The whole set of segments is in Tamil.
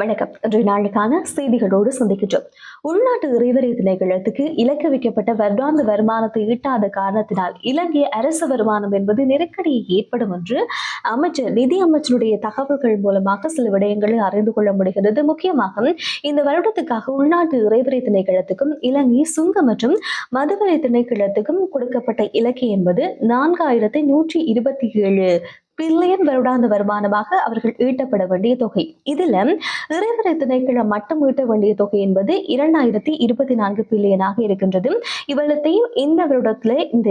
வணக்கம். இன்றைய நாளுக்கான செய்திகளோடு சந்திக்கின்றோம். உள்நாட்டு இறைவரை திணைக்களத்துக்கு இலக்க வைக்கப்பட்ட வருடாந்த வருமானத்தை ஈட்டாத காரணத்தினால் இலங்கை அரசு வருமானம் என்பது நெருக்கடியை ஏற்படும் என்று அமைச்சர் நிதி அமைச்சருடைய தகவல்கள் மூலமாக சில விடயங்களை அறிந்து கொள்ள முடிகிறது. முக்கியமாக இந்த வருடத்துக்காக உள்நாட்டு இறைவரை திணைக்களத்துக்கும் இலங்கை சுங்க மற்றும் மதுவரை திணைக்களத்துக்கும் கொடுக்கப்பட்ட இலக்கை என்பது நான்காயிரத்தி நூற்றி இருபத்தி ஏழு பில்லியன் வருடாந்த வருமானமாக அவர்கள் ஈட்டப்பட வேண்டிய தொகை. இதுல இறைவரை திணைக்களம் மட்டும் ஈட்ட வேண்டிய தொகை என்பது இரண்டாயிரத்தி இருபத்தி நான்கு பில்லியனாக இருக்கின்றது. இவ்வளத்தையும் இந்த வருடத்துல இந்த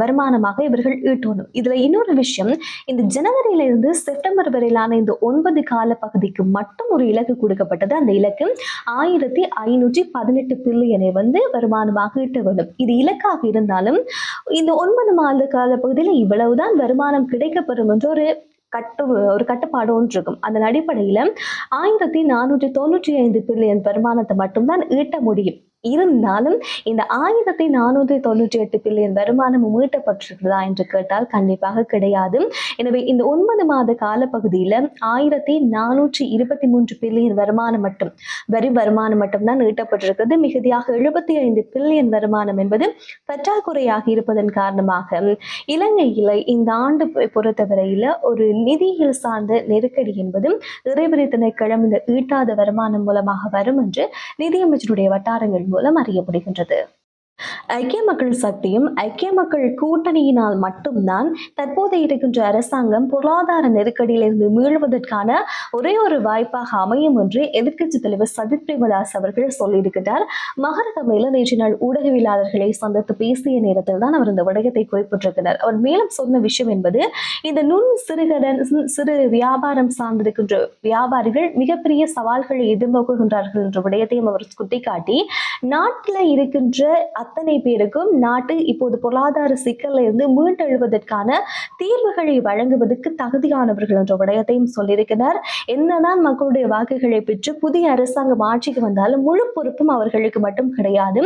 வருமானமாக இவர்கள் ஈட்டணும். இதுல இன்னொரு விஷயம் இந்த ஜனவரியில இருந்து செப்டம்பர் வரையிலான இந்த ஒன்பது கால பகுதிக்கு மட்டும் ஒரு இலக்கு கொடுக்கப்பட்டது. அந்த இலக்கு ஆயிரத்தி ஐநூற்றி பதினெட்டு பில்லியனை வந்து வருமானமாக ஈட்ட வேண்டும். இது இலக்காக இருந்தாலும் இந்த ஒன்பது மாத கால பகுதியில் இவ்வளவுதான் வருமானம் கிடைக்கப்பெறும் வந்து ஒரு கட்டு ஒரு கட்டுப்பாடு ஒன்று இருக்கும். அதன் அடிப்படையில் ஆயிரத்தி நானூற்றி தொண்ணூற்றி ஐந்து பில்லியன் வருமானத்தை மட்டும்தான் ஈட்ட முடியும். இருந்தாலும் இந்த ஆயிரத்தி நானூற்றி தொண்ணூற்றி எட்டு பில்லியன் வருமானம் மீட்டப்பட்டிருக்கிறதா என்று கேட்டால் கண்டிப்பாக கிடையாது. எனவே இந்த ஒன்பது மாத காலப்பகுதியில் ஆயிரத்தி நானூற்றி இருபத்தி மூன்று பில்லியன் வருமானம் மட்டும் வரி வருமானம் மட்டும்தான் ஈட்டப்பட்டிருக்கிறது. மிகுதியாக எழுபத்தி ஐந்து பில்லியன் வருமானம் என்பது பற்றாக்குறையாக இருப்பதன் காரணமாக இலங்கையில் இந்த ஆண்டு பொறுத்தவரையில் ஒரு நிதியியல் சார்ந்த நெருக்கடி என்பது இறைவரி திணைக்களம் ஈட்டாத வருமானம் மூலமாக வரும் என்று நிதியமைச்சருடைய வட்டாரங்கள் மூலம் அறியப்படுகின்றது. ஐக்கிய மக்கள் சக்தியும் ஐக்கிய மக்கள் கூட்டணியினால் மட்டும்தான் தற்போது இருக்கின்ற அரசாங்கம் பொருளாதார நெருக்கடியிலிருந்து மீள்வதற்கான ஒரே ஒரு வாய்ப்பாக அமையும் என்று எதிர்க்கட்சி தலைவர் சஜித் பிரேமதாஸ் அவர்கள் சொல்லியிருக்கிறார். மகரகமையில நேற்று நாள் ஊடகவியலாளர்களை சந்தித்து பேசிய நேரத்தில் தான் அவர் இந்த விடயத்தை குறிப்பிட்டிருக்கிறார். அவர் மேலும் சொன்ன விஷயம் என்பது இந்த நுண் சிறுகடன் சிறு- சிறு வியாபாரம் சார்ந்திருக்கின்ற வியாபாரிகள் மிகப்பெரிய சவால்களை எதிர்நோக்குகின்றார்கள் என்ற விடயத்தையும் அவர் சுட்டிக்காட்டி நாட்டில் இருக்கின்ற அத்தனை பேருக்கும் நாட்டு இப்போது பொருளாதார சிக்கல்ல இருந்து மீண்டெழுவதற்கான தீர்வுகளை வழங்குவதற்கு தகுதியானவர்கள் என்ற விடயத்தையும் சொல்லியிருக்கிறார். என்னதான் மக்களுடைய வாக்குகளை பெற்று புதிய அரசாங்கம் ஆட்சிக்கு வந்தாலும் முழு பொறுப்பும் அவர்களுக்கு மட்டும் கிடையாது.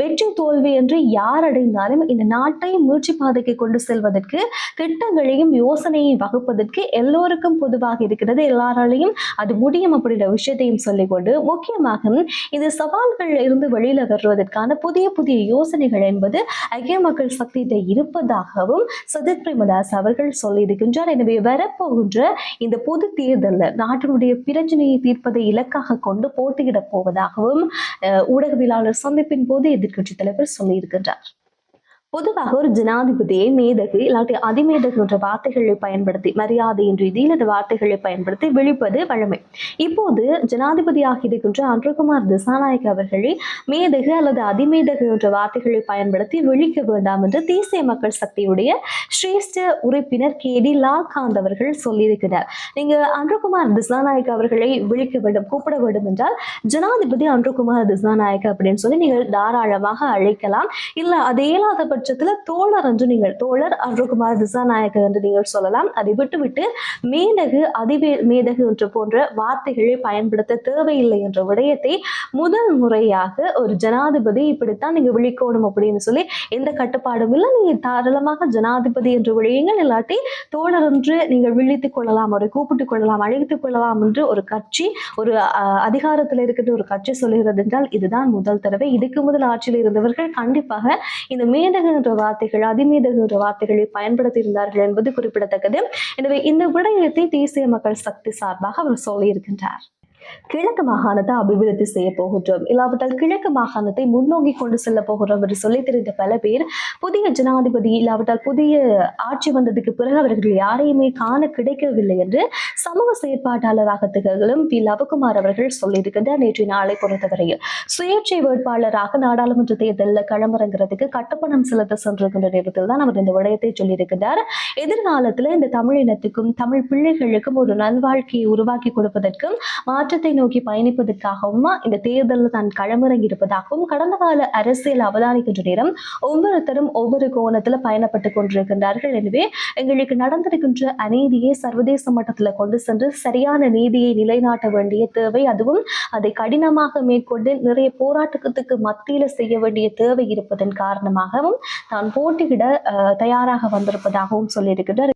வெற்றி தோல்வி என்று யார் அடைந்தாலும் இந்த நாட்டை மூச்சு பாதைக்கு கொண்டு செல்வதற்கு திட்டங்களையும் யோசனையும் வகுப்பதற்கு எல்லோருக்கும் பொதுவாக இருக்கிறது. எல்லாராலையும் அது முடியும் அப்படின்ற விஷயத்தையும் சொல்லிக்கொண்டு முக்கியமாக இந்த சவால்கள் இருந்து வெளியில வருவதற்கான புதிய புதிய யோசனைகள் என்பது ஐக்கிய மக்கள் சக்தியிட்ட இருப்பதாகவும் சஜித் பிரேமதாஸ் அவர்கள் சொல்லியிருக்கின்றார். எனவே வரப்போகின்ற இந்த பொது தேர்தலில் நாட்டினுடைய பிரச்சனையை தீர்ப்பதை இலக்காக கொண்டு போட்டியிடப் போவதாகவும் ஊடகவியலாளர் சந்திப்பின் போது எதிர்க்கட்சி தலைவர் சொல்லியிருக்கின்றார். பொதுவாக ஒரு ஜனாதிபதியை மேதகு இல்லாட்டி அதிமேதகு என்ற வார்த்தைகளை பயன்படுத்தி மரியாதை என்ற ரீதியில் இந்த வார்த்தைகளை பயன்படுத்தி விழிப்பது வழமை. இப்போது ஜனாதிபதியாக இருக்கின்ற அன்றகுமார் திசாநாயக் அவர்களை மேதகு அல்லது அதிமேதகு என்ற வார்த்தைகளை பயன்படுத்தி விழிக்க வேண்டாம் என்று தேசிய மக்கள் சக்தியுடைய சிரேஷ்ட உறுப்பினர் கே டி லால்காந்த் அவர்கள் சொல்லியிருக்கிறார். நீங்க அன்றகுமார் திசாநாயக் அவர்களை விழிக்க வேண்டும் கூப்பிட வேண்டும் என்றால் ஜனாதிபதி அன்றகுமார் திசாநாயக் அப்படின்னு சொல்லி நீங்கள் தாராளமாக அழைக்கலாம். இல்ல அது இயலாதப்பட்ட பட்சத்துல தோழர் என்று நீங்கள் தோழர் அருள்குமார் திசாநாயகர் என்று நீங்கள் சொல்லலாம். அதை விட்டுவிட்டு மேதகு அதிவே மேதகு என்று போன்ற வார்த்தைகளை பயன்படுத்த தேவையில்லை என்ற விடயத்தை முதல் முறையாக ஒரு ஜனாதிபதி இப்படித்தான் நீங்க விழிக்கணும் அப்படின்னு சொல்லி எந்த கட்டுப்பாடும் இல்லை. நீங்க தாராளமாக ஜனாதிபதி என்று விழியுங்கள். இல்லாட்டி தோழர் என்று நீங்கள் விழித்துக் கொள்ளலாம் அவரை கூப்பிட்டுக் கொள்ளலாம் அழைத்துக் கொள்ளலாம் என்று ஒரு கட்சி ஒரு அதிகாரத்தில் இருக்கின்ற ஒரு கட்சி சொல்லுகிறது என்றால் இதுதான் முதல் தடவை. இதுக்கு முதல் ஆட்சியில் இருந்தவர்கள் கண்டிப்பாக இந்த மேதகு என்ற வார்த்தைகள் அதிமேதகு என்ற வார்த்தைகளை பயன்படுத்தி இருந்தார்கள் என்பது குறிப்பிடத்தக்கது. எனவே இந்த விடயத்தை தேசிய மக்கள் சக்தி சார்பாக அவர் சொல்லியிருக்கின்றார். கிழக்கு மாகாணத்தை அபிவிருத்தி செய்ய போகின்றோம். இல்லாவிட்டால் கிழக்கு மாகாணத்தை முன்னோக்கி கொண்டு செல்ல போகிறோம் என்று சொல்லி தெரிந்த பல பேர் புதிய ஜனாதிபதி இல்லாவிட்டால் புதிய ஆட்சி வந்ததுக்கு பிறகு அவர்கள் யாரையுமே காண கிடைக்கவில்லை என்று சமூக செயற்பாட்டாளராக திகழும் பி. லவகுமார் அவர்கள் சொல்லியிருக்கின்றார் நேற்று நாளை பொறுத்தவரையில். சுயேட்சை வேட்பாளராக நாடாளுமன்ற தேர்தலில் களமிறங்குறதுக்கு கட்டப்பணம் செலுத்த சென்றிருக்கின்ற நேரத்தில் தான் அவர் இந்த விடயத்தை சொல்லியிருக்கின்றார். எதிர்காலத்தில் இந்த தமிழினத்துக்கும் தமிழ் பிள்ளைகளுக்கும் ஒரு நல்வாழ்க்கையை உருவாக்கி கொடுப்பதற்கும் மாற்றத்தை நோக்கி பயணிப்பதற்காகவும் இந்த தேர்தலில் தான் களமிறங்கி இருப்பதாகவும் கடந்த கால அரசியல் அவதானிக்கின்ற நேரம் ஒவ்வொருத்தரும் ஒவ்வொரு கோணத்துல பயணப்பட்டு கொண்டிருக்கின்றார்கள். எனவே எங்களுக்கு நடந்திருக்கின்ற அநீதியை சர்வதேச மட்டத்தில் கொண்டு சென்று சரியான நீதியை நிலைநாட்ட வேண்டிய தேவை அதுவும் அதை கடினமாக மேற்கொண்டு நிறைய போராட்டத்துக்கு மத்தியில செய்ய வேண்டிய தேவை இருப்பதன் காரணமாகவும் தான் போட்டியிட அஹ், தயாராக வந்திருப்பதாகவும் சொல்லியிருக்கிறார்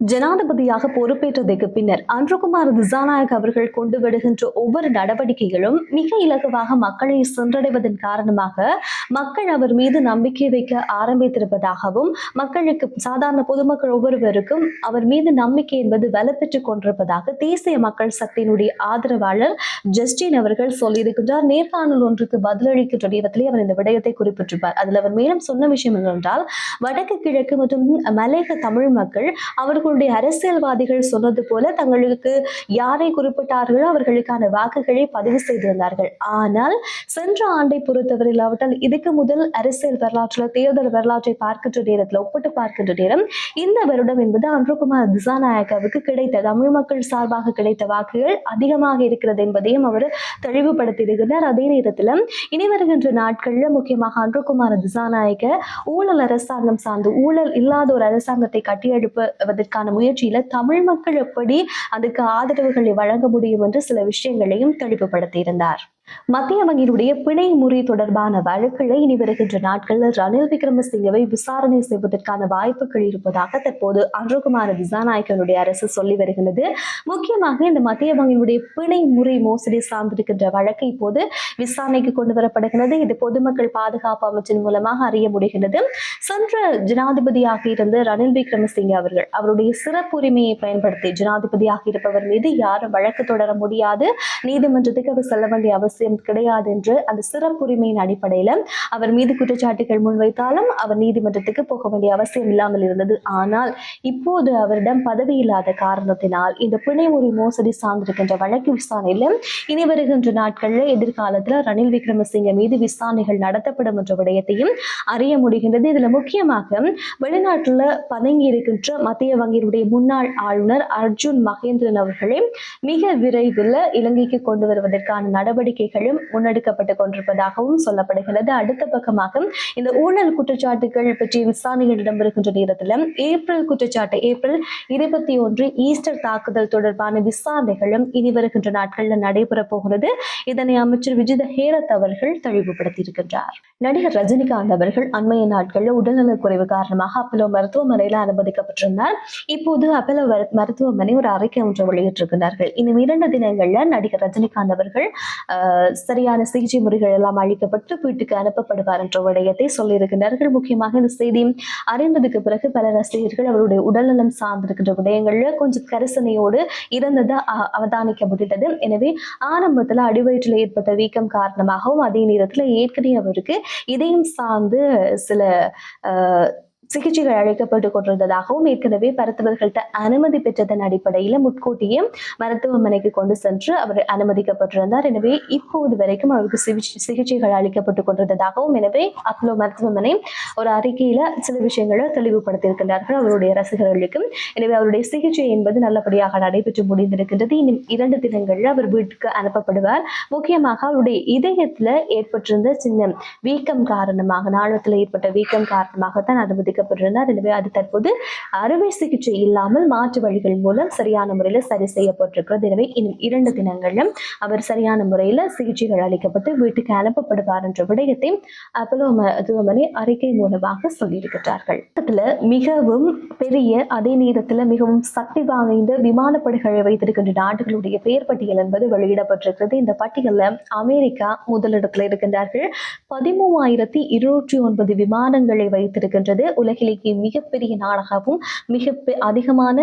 ஜனாதிபதியாக பொறுப்பேற்றதற்கு பின்னர் அன்றுகுமார் திசாநாயக் அவர்கள் கொண்டு வருகின்ற ஒவ்வொரு நடவடிக்கைகளும் மிக இலகுவாக மக்களை சென்றடைவதன் காரணமாக மக்கள் அவர் மீது நம்பிக்கை வைக்க ஆரம்பித்திருப்பதாகவும் மக்களுக்கு சாதாரண பொதுமக்கள் ஒவ்வொருவருக்கும் அவர் மீது நம்பிக்கை என்பது வலுப்பெற்றுக் கொண்டிருப்பதாக தேசிய மக்கள் சக்தியினுடைய ஆதரவாளர் ஜஸ்டின் அவர்கள் சொல்லியிருக்கின்றார். நேர்காணல் ஒன்றுக்கு பதிலளிக்கின்ற நேரத்திலே அவர் இந்த விடயத்தை குறிப்பிட்டிருப்பார். அதில் அவர் மேலும் சொன்ன விஷயம் என்னவென்றால் வடக்கு கிழக்கு மற்றும் மலையக தமிழ் மக்கள் அவர்கள் அவர்களுடைய அரசியல்வாதிகள் சொன்னது போல தங்களுக்கு யாரை குறிப்பிட்டார்களோ அவர்களுக்கான வாக்குகளை பதிவு செய்திருந்தார்கள். ஆனால் சென்ற ஆண்டை பொறுத்தவரை இல்லாவிட்டால் இதுக்கு முதல் அரசியல் வரலாற்றில் தேர்தல் வரலாற்றை பார்க்கின்ற நேரத்தில் ஒப்பிட்டு பார்க்கின்ற நேரம் இந்த வருடம் என்பது அன்றுகுமார் திசாநாயக்காவுக்கு கிடைத்த தமிழ் மக்கள் சார்பாக கிடைத்த வாக்குகள் அதிகமாக இருக்கிறது என்பதையும் அவர் தெளிவுபடுத்தியிருக்கிறார். அதே நேரத்தில் இனி வருகின்ற நாட்களில் முக்கியமாக அன்றுகுமார் திசாநாயக்க ஊழல் அரசாங்கம் சார்ந்து ஊழல் இல்லாத ஒரு அரசாங்கத்தை கட்டியெழுப்புவதற்கான முயற்சியில தமிழ் மக்கள் எப்படி அதுக்கு ஆதரவுகளை வழங்க முடியும் என்று சில விஷயங்களையும் தெளிவுபடுத்தியிருந்தார். மத்திய வங்கியினுடைய பிணை முறை தொடர்பான வழக்குகளை இனி வருகின்ற நாட்களில் ரணில் விக்ரமசிங்கவை விசாரணை செய்வதற்கான வாய்ப்புகள் இருப்பதாக தற்போது அன்றுகுமார திசாநாயக்கனுடைய அரசு சொல்லி வருகிறது. முக்கியமாக இந்த மத்திய வங்கியினுடைய பிணை முறை மோசடி சார்ந்திருக்கின்ற வழக்கு இப்போது விசாரணைக்கு கொண்டு வரப்படுகிறது. இது பொதுமக்கள் பாதுகாப்பு அமைச்சின் மூலமாக அறிய முடிகிறது. சென்ற ஜனாதிபதியாக இருந்த ரணில் விக்ரமசிங்க அவர்கள் அவருடைய சிறப்புரிமையை பயன்படுத்தி ஜனாதிபதியாக இருப்பவர் மீது யாரும் வழக்கு தொடர முடியாது. நீதிமன்றத்துக்கு அவர் செல்ல வேண்டிய அவசியம் கிடையாது என்று அந்த சிறப்புரிமையின் அடிப்படையில அவர் மீது குற்றச்சாட்டுகள் முன்வைத்தாலும் அவர் நீதிமன்றத்துக்கு போக வேண்டிய அவசியம் இல்லாமல் இருந்தது. ஆனால் இப்போது அவரிடம் பதவி இல்லாத காரணத்தினால் இந்த பிணைமுறை மோசடி சார்ந்திருக்கின்ற வழக்கு விசாரணையில இனி வருகின்ற நாட்கள்ல எதிர்காலத்துல ரணில் விக்ரமசிங்க மீது விசாரணைகள் நடத்தப்படும் என்ற விடயத்தையும் அறிய முடிகின்றது. இதுல முக்கியமாக வெளிநாட்டுல பதங்கி இருக்கின்ற மத்திய வங்கியினுடைய முன்னாள் ஆளுநர் அர்ஜுன் மகேந்திரன் அவர்களை மிக விரைவில் இலங்கைக்கு கொண்டு வருவதற்கான நடவடிக்கை நடவடிக்கைகளும் முன்னெடுக்கப்பட்டு கொண்டிருப்பதாகவும் சொல்லப்படுகிறது. அடுத்த பக்கமாக இந்த ஊழல் குற்றச்சாட்டுகள் பற்றிய விசாரணைகள் இடம்பெறுகின்ற நேரத்தில் ஏப்ரல் குற்றச்சாட்டு ஏப்ரல் இருபத்தி ஒன்று ஈஸ்டர் தாக்குதல் தொடர்பான விசாரணைகளும் இனி வருகின்ற நாட்களில் நடைபெற போகிறது. இதனை அமைச்சர் விஜித ஹேரத் அவர்கள் தெளிவுபடுத்தியிருக்கின்றார் நடிகர் ரஜினிகாந்த் அவர்கள் அண்மைய நாட்களில் உடல்நலக்குறைவு காரணமாக அப்பலோ மருத்துவமனையில் அனுமதிக்கப்பட்டிருந்தார். இப்போது அப்பலோ மருத்துவமனை ஒரு அறிக்கை ஒன்று வெளியிட்டிருக்கிறார்கள் இன்னும் இரண்டு தினங்கள்ல நடிகர் ரஜினிகாந்த் அவர்கள் ஆஹ், சரியான சிகிச்சை முறைகள் எல்லாம் அளிக்கப்பட்டு வீட்டுக்கு அனுப்பப்படுவார் என்ற விடயத்தை சொல்லியிருக்கிறார்கள் முக்கியமாக இந்த செய்தி அறிந்ததுக்கு பிறகு பல ரசிகர்கள் அவருடைய உடல்நலம் சார்ந்திருக்கின்ற விடயங்கள்ல கொஞ்சம் கரிசனையோடு இறந்தது அவதானிக்கப்பட்டுள்ளது. அவதானிக்க முடிந்தது எனவே ஆரம்பத்துல அடிவயிற்றில் ஏற்பட்ட வீக்கம் காரணமாகவும் அதே நேரத்துல ஏற்கனவே அவருக்கு இதயம் சார்ந்து சில ஆஹ், சிகிச்சைகள் அளிக்கப்பட்டு கொண்டிருந்ததாகவும் ஏற்கனவே மருத்துவர்கள்ட்ட அனுமதி பெற்றதன் அடிப்படையில் முட்கூட்டியே மருத்துவமனைக்கு கொண்டு சென்று அவர் அனுமதிக்கப்பட்டிருந்தார். எனவே இப்போது வரைக்கும் அவருக்கு சிகிச்சை- சிகிச்சைகள் அளிக்கப்பட்டு கொண்டிருந்ததாகவும் எனவே அப்லோ மருத்துவமனை ஒரு அறிக்கையில சில விஷயங்களை தெளிவுபடுத்தியிருக்கிறார்கள் அவருடைய ரசிகர்களுக்கும். எனவே அவருடைய சிகிச்சை என்பது நல்லபடியாக நடைபெற்று முடிந்திருக்கின்றது. இன்னும் இரண்டு தினங்களில் அவர் வீட்டுக்கு அனுப்பப்படுவார். முக்கியமாக அவருடைய இதயத்துல ஏற்பட்டிருந்த சின்ன வீக்கம் காரணமாக நாளத்தில் ஏற்பட்ட வீக்கம் காரணமாக தான் அனுமதி அனுமதிக்கப்பட்டிருந்தார் எனவே அது தற்போது அறுவை சிகிச்சை இல்லாமல் மாற்று வழிகள் மூலம் சரியான முறையில் சரி செய்யப்பட்டிருக்கிறது. எனவே இன்னும் இரண்டு தினங்களிலும் அவர் சரியான முறையில் சிகிச்சைகள் அளிக்கப்பட்டு வீட்டுக்கு அனுப்பப்படுவார் என்ற விடயத்தை அப்பலோ மருத்துவமனை அறிக்கை மூலமாக சொல்லியிருக்கிறார்கள். மிகவும் பெரிய அதே நேரத்தில் மிகவும் சக்தி வாய்ந்த விமானப்படுகளை வைத்திருக்கின்ற நாடுகளுடைய பெயர் பட்டியல் என்பது வெளியிடப்பட்டிருக்கிறது. இந்த பட்டியலில் அமெரிக்கா முதலிடத்தில் இருக்கின்றார்கள். பதிமூவாயிரத்தி இருநூற்றி ஒன்பது விமானங்களை வைத்திருக்கின்றது. உலகிலேயே மிகப்பெரிய நாடாகவும் மிக பெ- அதிகமான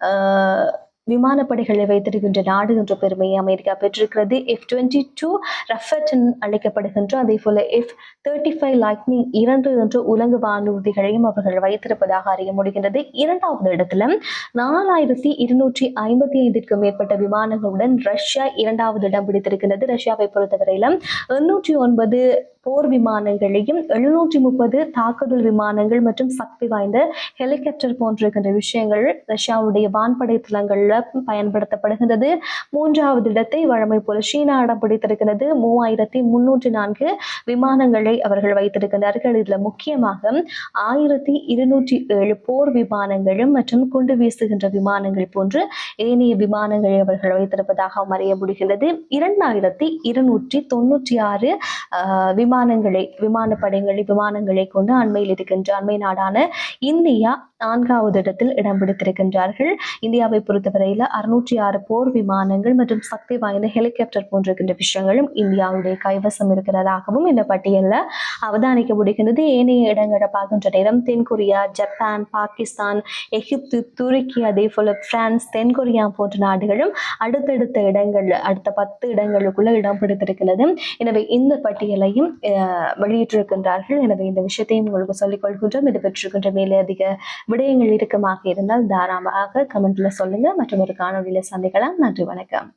ஆஹ், விமானப்படைகளை வைத்திருக்கின்ற நாடு என்ற பெருமையை அமெரிக்கா பெற்றிருக்கிறது. எஃப் டுவெண்ட்டி டூ ரஃபட் அழைக்கப்படுகின்ற அதே போல எஃப் தேர்ட்டி ஃபைவ் லைட்னிங் இரண்டு என்ற உலங்கு வானூர்திகளையும் அவர்கள் வைத்திருப்பதாக அறிய முடிகின்றது. இரண்டாவது இடத்துல நாலாயிரத்தி இருநூற்றி ஐம்பத்தி ஐந்திற்கும் மேற்பட்ட விமானங்களுடன் ரஷ்யா இரண்டாவது இடம் பிடித்திருக்கின்றது. ரஷ்யாவை பொறுத்தவரையிலும் எண்ணூற்றி ஒன்பது போர் விமானங்களையும் எழுநூற்றி முப்பது தாக்குதல் விமானங்கள் மற்றும் சக்தி வாய்ந்த ஹெலிகாப்டர் போன்றிருக்கின்ற விஷயங்கள் ரஷ்யாவுடைய வான்படை தளங்கள் தளங்கள்ல பயன்படுத்தப்படுகின்றது. மூன்றாவது இடத்தை வழமை போல சீனா இடம் பிடித்திருக்கிறது மூவாயிரத்தி முன்னூற்றி நான்கு விமானங்களை அவர்கள் வைத்திருக்கிறார்கள் இதுல முக்கியமாக ஆயிரத்தி இருநூற்றி ஏழு போர் விமானங்களும் மற்றும் குண்டு வீசுகின்ற விமானங்கள் போன்று ஏனைய விமானங்களை அவர்கள் வைத்திருப்பதாக அறிய முடிகிறது இரண்டாயிரத்தி இருநூற்றி தொண்ணூற்றி ஆறு ஆஹ், விமானங்களை விமானப்படைகளை விமானங்களை கொண்டு அண்மையில் இருக்கின்ற அண்மை நாடான இந்தியா நான்காவது இடத்தில் இடம் பிடித்திருக்கின்றார்கள். இந்தியாவை பொறுத்தவரையில் அறுநூற்றி ஆறு போர் விமானங்கள் மற்றும் சக்தி வாய்ந்த ஹெலிகாப்டர் போன்றிருக்கின்ற விஷயங்களும் இந்தியாவுடைய கைவசம் இருக்கிறதாகவும் இந்த பட்டியலில் அவதானிக்க முடிகின்றது ஏனைய இடங்களை பார்க்கின்ற நேரம் தென்கொரியா ஜப்பான் பாகிஸ்தான் எகிப்து துருக்கி அதே போல பிரான்ஸ் தென்கொரியா போன்ற நாடுகளும் அடுத்தடுத்த இடங்கள் அடுத்த பத்து இடங்களுக்குள்ள இடம் பிடித்திருக்கிறது எனவே இந்த பட்டியலையும் அஹ், வெளியிட்டிருக்கின்றார்கள். எனவே இந்த விஷயத்தையும் உங்களுக்கு சொல்லிக் கொள்கின்றோம். இது பெற்றிருக்கின்ற மேலதிக விடயங்கள் இறுக்கமாக இருந்தால் தாராளமாக கமெண்ட்ல சொல்லுங்க. மற்றும் ஒரு காணொலியில சந்திக்கலாம். நன்றி வணக்கம்.